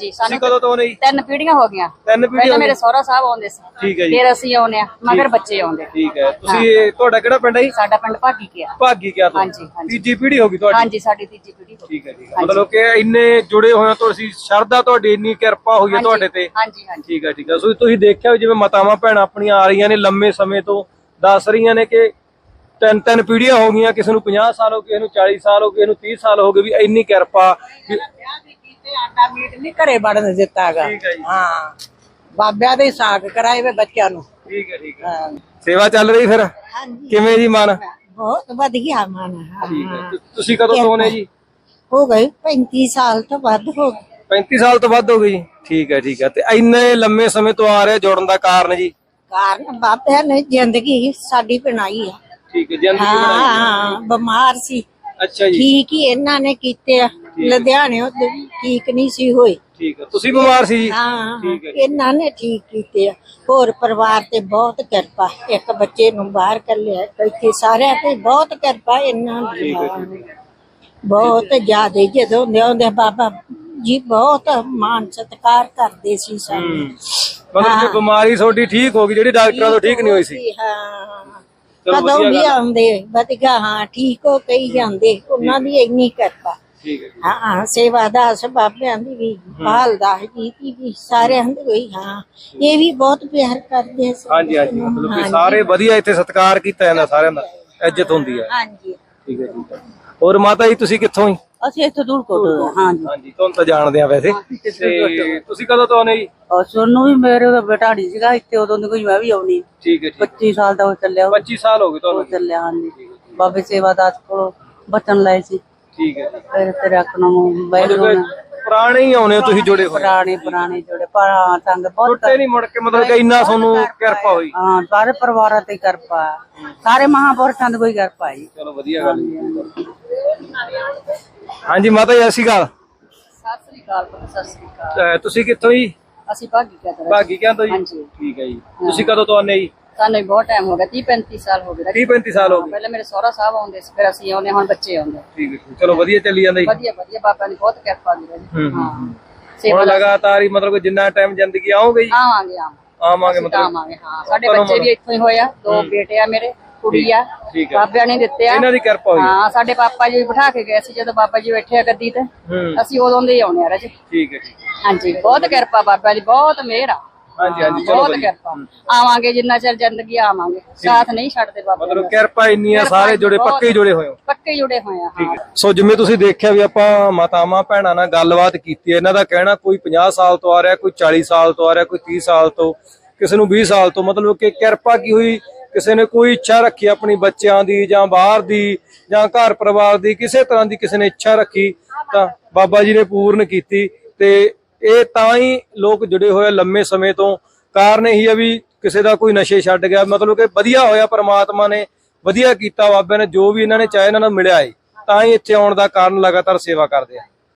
ਜੀ ਤੁਸੀਂ ਸਾਨੂੰ ਕਦੋਂ ਤੋਂ ਆਉਂਦੇ ਜੀ? ਤਿੰਨ ਪੀੜ੍ਹੀਆਂ ਹੋ ਗਈਆਂ। ਤਿੰਨ ਪੀੜ੍ਹੀਆਂ ਪਹਿਲਾਂ ਮੇਰੇ? ਸਹੁਰਾ ਸਾਹਿਬ ਆਉਂਦੇ ਸੀ। ਠੀਕ ਹੈ ਜੀ। ਫਿਰ ਅਸੀਂ ਆਉਨੇ ਆ ਮਗਰ ਬੱਚੇ ਆਉਂਦੇ ਠੀਕ ਹੈ। ਤੁਸੀਂ ਇਹ- ਤੁਹਾਡਾ ਕਿਹੜਾ ਪਿੰਡ ਹੈ ਜੀ? ਸਾਡਾ ਪਿੰਡ ਭਾਗੀ ਕੀ ਆ ਭਾਗੀ ਕਿਆ ਤੋਂ। ਹਾਂਜੀ, ਹਾਂਜੀ। ਤੀਜੀ ਪੀੜ੍ਹੀ ਹੋ ਗਈ ਤੁਹਾਡੀ? ਹਾਂਜੀ ਸਾਡੀ ਤੀਜੀ ਪੀੜ੍ਹੀ ਹੋ ਗਈ। ਠੀਕ ਹੈ ਠੀਕ ਹੈ ਮਤਲਬ ਕਿ ਇੰਨੇ ਜੁੜੇ ਹੋਏ ਹੋ ਤੁਸੀਂ ਸ਼ਰਧਾ ਤੁਹਾਡੀ ਇੰਨੀ ਕਿਰਪਾ ਹੋਈ ਹੈ ਹਾਂਜੀ, ਤੁਹਾਡੇ ਤੇ। ਹਾਂਜੀ ਹਾਂਜੀ। ਠੀਕ ਹੈ ਠੀਕ ਹੈ। ਸੋ ਤੁਸੀਂ ਦੇਖਿਆ ਵੀ ਜਿਵੇਂ ਮਾਤਾਵਾਂ ਭੈਣਾਂ ਆਪਣੀਆਂ ਆ ਰਹੀਆਂ ਨੇ ਲੰਮੇ ਸਮੇਂ ਤੋਂ ਦੱਸ ਰਹੀਆਂ ਨੇ ਕਿ ਤਿੰਨ ਤਿੰਨ ਪੀੜ੍ਹੀਆਂ ਹੋ ਗਈਆਂ ਕਿਸੇ ਨੂੰ 50 ਸਾਲ ਹੋ ਗਏ ਕਿਸੇ ਨੂੰ 40 ਸਾਲ ਹੋ ਗਏ ਕਿਸੇ ਨੂੰ 30 ਸਾਲ ਹੋ ਗਏ ਵੀ ਇੰਨੀ ਕਿਰਪਾ ਵੀ- ਆਟਾ ਮੀਟ ਨਹੀਂ ਘਰੇ ਵੜਨ ਦਿੱਤਾਗਾ। ਠੀਕ ਹੈ ਜੀ। ਹਾਂ ਬਾਬਿਆਂ ਦੇ ਸਾਗ ਕਰਾਏ ਵੇ ਬੱਚਿਆਂ ਨੂੰ। ਠੀਕ ਹੈ ਠੀਕ ਹੈ। ਹਾਂ। ਸੇਵਾ ਚੱਲ ਰਹੀ ਫਿਰ? ਹਾਂਜੀ। ਕਿਵੇਂ ਜੀ ਮਨ? ਬਹੁਤ ਵਧੀਆ ਮਨ ਠੀਕ ਹੈ। ਤੁ- ਤੁਸੀਂ ਕਦੋਂ ਤੋਂ ਆਉਣੇ ਜੀ? ਹੋ ਗਏ 35 ਸਾਲ ਤੋਂ ਵੱਧ ਹੋ ਗਏ। 35 ਸਾਲ ਤੋਂ ਵੱਧ ਹੋ ਗਈ ਜੀ। ਠੀਕ ਹੈ ਠੀਕ ਹੈ। ਤੇ ਇੰਨੇ ਲੰਮੇ ਸਮੇਂ ਤੋਂ ਆ ਰਹੇ ਜੁੜਨ ਦਾ ਕਾਰਨ ਜੀ? ਕਾਰਨ ਬਾਬਿਆਂ ਨੇ ਜ਼ਿੰਦਗੀ ਸਾਡੀ ਬਣਾਈ ਆ। ਠੀਕ ਹੈ ਜ਼ਿੰਦਗੀ ਬਣਾਈ ਹਾਂ ਬਿਮਾਰ ਸੀ। ਅੱਛਾ ਜੀ। ਠੀਕ ਹੀ ਇਹਨਾਂ ਨੇ ਕੀਤੇ ਆ। ਲੁਧਿਆਣੇ ਉਹਦੇ ਠੀਕ ਨਹੀਂ ਸੀ ਹੋਏ ਠੀਕ ਹੈ ਤੁਸੀਂ ਬਿਮਾਰ ਸੀ ਜੀ? ਹਾਂ ਠੀਕ ਹੈ ਇਹਨਾਂ ਨੇ ਠੀਕ ਕੀਤੇ ਆ। ਹੋਰ ਪਰਿਵਾਰ ਤੇ ਬਹੁਤ ਕਿਰਪਾ। ਇੱਕ ਬੱਚੇ ਨੂੰ ਬਾਹਰ ਕੱਲਿਆ ਇੱਥੇ ਸਾਰਿਆਂ ਤੇ ਬਹੁਤ ਕਿਰਪਾ ਇਹਨਾਂ ਦੀ। ਬਹੁਤ ਜ਼ਿਆਦੇ ਜਦੋਂ ਲਿਆਉਂਦੇ ਬਾਬਾ ਜੀ ਬਹੁਤ ਮਾਨ ਸਤਿਕਾਰ ਕਰਦੇ ਸੀ ਸਾਨੂੰ। ਮਤਲਬ ਕਿ ਬਿਮਾਰੀ ਤੁਹਾਡੀ ਠੀਕ ਹੋ ਗਈ ਜਿਹੜੀ ਡਾਕਟਰਾਂ ਤੋਂ ਠੀਕ ਨਹੀਂ ਹੋਈ ਸੀ। ਹਾਂ ਚਲੋ ਕਦੋਂ ਵਧੀਆ ਵੀ ਗੱਲ। ਆਉਂਦੇ ਵਧੀਆ ਹਾਂ ਠੀਕ ਹੋ ਕਈ ਜਾਂਦੇ। ਉਹਨਾਂ ਦੀ ਇੰਨੀ ਕਿਰਪਾ। ਠੀਕ ਹੈ ਸੇਵਾ ਦਾਸ ਬਾਬਿਆਂ ਦੀ ਵੀ ਹਾਲ ਦਾਸ ਜੀ ਦੀ ਵੀ ਸਾਰਿਆਂ ਦੀ ਹੋਈ ਹਾਂ। ਇਹ ਵੀ ਬਹੁਤ ਪਿਆਰ ਕਰਦੇ ਸੀ ਹਾਂਜੀ ਹਾਂਜੀ ਮਤਲਬ ਕਿ ਸਾਰੇ ਵਧੀਆ ਇੱਥੇ ਸਤਿਕਾਰ ਕੀਤਾ ਜਾਂਦਾ ਸਾਰਿਆਂ ਦਾ ਇੱਜ਼ਤ ਹੁੰਦੀ ਹੈ। ਹਾਂਜੀ। ਠੀਕ ਹੈ ਠੀਕ ਹੈ ਹੋਰ ਮਾਤਾ ਜੀ ਤੁਸੀਂ ਕਿੱਥੋਂ ਹੀ ਅਸੀਂ ਇੱਥੇ ਦੂਰ ਕੋਟ ਹਾਂਜੀ। ਹਾਂਜੀ ਤੁਹਾਨੂੰ ਤਾਂ ਜਾਣਦੇ ਆ ਵੈਸੇ। ਤੇ ਤੁਸੀਂ ਕਦੋਂ ਤੋਂ ਆਉਨੇ ਜੀ? ਔਰ ਸੋਨੂੰ ਵੀ ਮੇਰੇ ਦਾ ਬੇਟਾ ਨਹੀਂ ਸੀਗਾ ਇੱਥੇ ਉਦੋਂ ਦੀ ਕੋਈ ਮੈਂ ਵੀ ਆਉਣੀ ਠੀਕ ਹੈ ਠੀਕ 25 ਸਾਲ ਦਾ ਉਹ ਚੱਲਿਆ। ਉਹ 25 ਸਾਲ ਹੋ ਗਏ ਤੁਹਾਨੂੰ। ਚੱਲਿਆ ਹਾਂਜੀ। ਬਾਬੇ ਸੇਵਾ ਦਾਸ ਕੋਲੋਂ ਬਚਨ ਲਏ ਸੀ। ਠੀਕ ਹੈ ਜੀ। ਫਿਰ ਨੂੰ। ਪੁਰਾਣੇ ਹੀ ਆਉਨੇ ਹੋ ਤੁਸੀਂ ਜੁੜੇ ਹੋਏ। ਪੁਰਾਣੇ ਪੁਰਾਣੇ ਜੋੜੇ। ਪਰ ਤੰਗ ਬਹੁਤ ਟੁੱਟੇ ਨਹੀਂ ਮੁੜ ਕੇ ਮਤਲਬ ਕਿ ਇੰਨਾ ਤੁਹਾਨੂੰ ਕਿਰਪਾ ਹੋਈ। ਹਾਂ ਸਾਰੇ ਪਰਿਵਾਰਾਂ ਤੇ ਕਿਰਪਾ ਹੈ। ਸਾਰੇ ਮਹਾਪੁਰਸ਼ਾਂ ਦੀ ਕੋਈ ਕਿਰਪਾ ਹੈ ਜੀ ਚਲੋ ਵਧੀਆ ਗੱਲ ਹੈ। ਹਾਂਜੀ ਮਾਤਾ ਜੀ ਸਤਿ ਸ਼੍ਰੀ ਅਕਾਲ। ਸਤਿ ਸ੍ਰੀ ਅਕਾਲ ਪੁੱਤ, ਸਤਿ ਸ੍ਰੀ ਅਕਾਲ। ਅਹ ਤੁਸੀਂ ਕਿੱਥੋਂ ਜੀ? ਅਸੀਂ ਭਾਗੀ ਕਿਆਂ ਤੋਂ ਜੀ? ਹਾਂਜੀ। ਠੀਕ ਹੈ ਜੀ। ਤੁਸੀਂ ਕਦੋਂ ਤੋਂ ਆਨੇ ਜੀ? ਸਾਨੂੰ ਵੀ ਬਹੁਤ ਟਾਈਮ ਹੋ ਗਿਆ 30 35 ਸਾਲ ਹੋ ਗਏ 30 35 ਸਾਲ ਹੋ ਗਏ। ਪਹਿਲਾਂ ਮੇਰੇ ਸਹੁਰਾ ਸਾਹਿਬ ਆਉਂਦੇ ਸੀ ਫਿਰ ਅਸੀਂ ਆਉਂਦੇ ਹੁਣ ਬੱਚੇ ਆਉਂਦੇ। ਠੀਕ ਹੈ ਜੀ। ਚਲੋ ਵਧੀਆ ਚੱਲੀ ਜਾਂਦਾ ਜੀ। ਵਧੀਆ ਵਧੀਆ ਬਾਬਾ ਨੇ ਬਹੁਤ ਕਿਰਪਾ ਦੀ ਰਹੀ ਹਾਂ ਹੁਣ ਲਗਾਤਾਰ ਹੀ ਮਤਲਬ ਜਿੰਨਾ ਟਾਈਮ ਜ਼ਿੰਦਗੀ ਆਓਗੇ ਜੀ ਆਵਾਂਗੇ ਆਵਾਂਗੇ। ਮਤਲਬ। ਆਵਾਂਗੇ ਹਾਂ। ਸਾਡੇ ਬੱਚੇ ਵੀ ਇੱਥੋਂ ਹੀ ਹੋਏ ਆ ਦੋ ਬੇਟੇ ਆ ਮੇਰੇ ਕੁੜੀ ਆ। ਠੀਕ ਹੈ। ਬਾਬਿਆਂ ਨੇ ਦਿੱਤੇ ਆ। ਇਹਨਾਂ ਦੀ ਕਿਰਪਾ ਹੋਈ। ਹਾਂ ਸਾਡੇ ਪਾਪਾ ਜੀ ਬਿਠਾ ਕੇ ਗਏ ਸੀ ਜਦੋਂ ਬਾਬਾ ਜੀ ਬੈਠੇ ਆ ਗੱਦੀ ਤੇ। ਅਸੀਂ ਉਦੋਂ ਦੇ ਹੀ ਆਉਣੇ ਆ ਰਜ। ਠੀਕ ਹੈ ਠੀਕ। ਹਾਂਜੀ ਬਹੁਤ ਕਿਰਪਾ ਬਾਬਾ ਦੀ ਬਹੁਤ ਮਿਹਰ ਆ। ਹਾਂਜੀ ਹਾਂਜੀ ਚਲੋ ਬਹੁਤ ਵਧੀਆ। ਕਿਰਪਾ ਆਵਾਂਗੇ ਜਿੰਨਾ ਚਿਰ ਜ਼ਿੰਦਗੀ ਆਵਾਂਗੇ। ਸਾਥ ਨਹੀਂ ਛੱਡਦੇ ਬਾਬਾ ਮਤਲਬ ਕਿਰਪਾ ਇੰਨੀ ਆ ਸਾਰੇ ਜੁੜੇ ਪੱਕੇ ਹੀ ਜੁੜੇ ਹੋਏ ਹੋ। ਪੱਕੇ ਜੁੜੇ ਹੋਏ ਆ ਹਾਂ। ਸੋ ਜਿਵੇਂ ਤੁਸੀਂ ਦੇਖਿਆ ਵੀ ਆਪਾਂ ਮਾਤਾਵਾਂ ਭੈਣਾਂ ਨਾਲ ਗੱਲਬਾਤ ਕੀਤੀ ਹੈ ਇਹਨਾਂ ਦਾ ਕਹਿਣਾ ਕੋਈ 50 ਸਾਲ ਤੋਂ ਆ ਰਿਹਾ ਕੋਈ 40 ਸਾਲ ਤੋਂ ਆ ਰਿਹਾ ਕੋਈ 30 ਸਾਲ ਤੋਂ ਕਿਸੇ ਨੂੰ 20 ਸਾਲ ਤੋਂ ਮਤਲਬ ਕਿ ਕਿਰਪਾ ਕੀ ਹੋਈ? ਕਿਸੇ ਨੇ ਕੋਈ ਇੱਛਾ ਰੱਖੀ ਆਪਣੀ ਬੱਚਿਆਂ ਦੀ ਜਾਂ ਬਾਹਰ ਦੀ ਜਾਂ ਘਰ ਪਰਿਵਾਰ ਦੀ ਕਿਸੇ ਤਰ੍ਹਾਂ ਦੀ ਕਿਸੇ ਨੇ ਇੱਛਾ ਰੱਖੀ ਤਾਂ ਬਾਬਾ ਜੀ ਨੇ ਪੂਰਨ ਕੀਤੀ ਤੇ ਇਹ ਤਾਂ ਹੀ ਲੋਕ ਜੁੜੇ ਹੋਏ ਲੰਮੇ ਸਮੇਂ ਤੋਂ। ਕਾਰਨ ਇਹੀ ਆ ਵੀ ਕਿਸੇ ਦਾ ਕੋਈ ਨਸ਼ੇ ਛੱਡ ਗਿਆ। ਮਤਲਬ ਕਿ ਵਧੀਆ ਹੋਇਆ, ਪ੍ਰਮਾਤਮਾ ਨੇ ਵਧੀਆ ਕੀਤਾ ਬਾਬੇ ਨੇ ਜੋ ਵੀ ਇਹਨਾਂ ਨੇ ਚਾਹਿਆ ਇਹਨਾਂ ਨੂੰ ਮਿਲਿਆ ਏ। ਤਾਂ ਹੀ ਇੱਥੇ ਆਉਣ ਦਾ ਕਾਰਨ ਲਗਾਤਾਰ ਸੇਵਾ ਕਰਦੇ ਆ।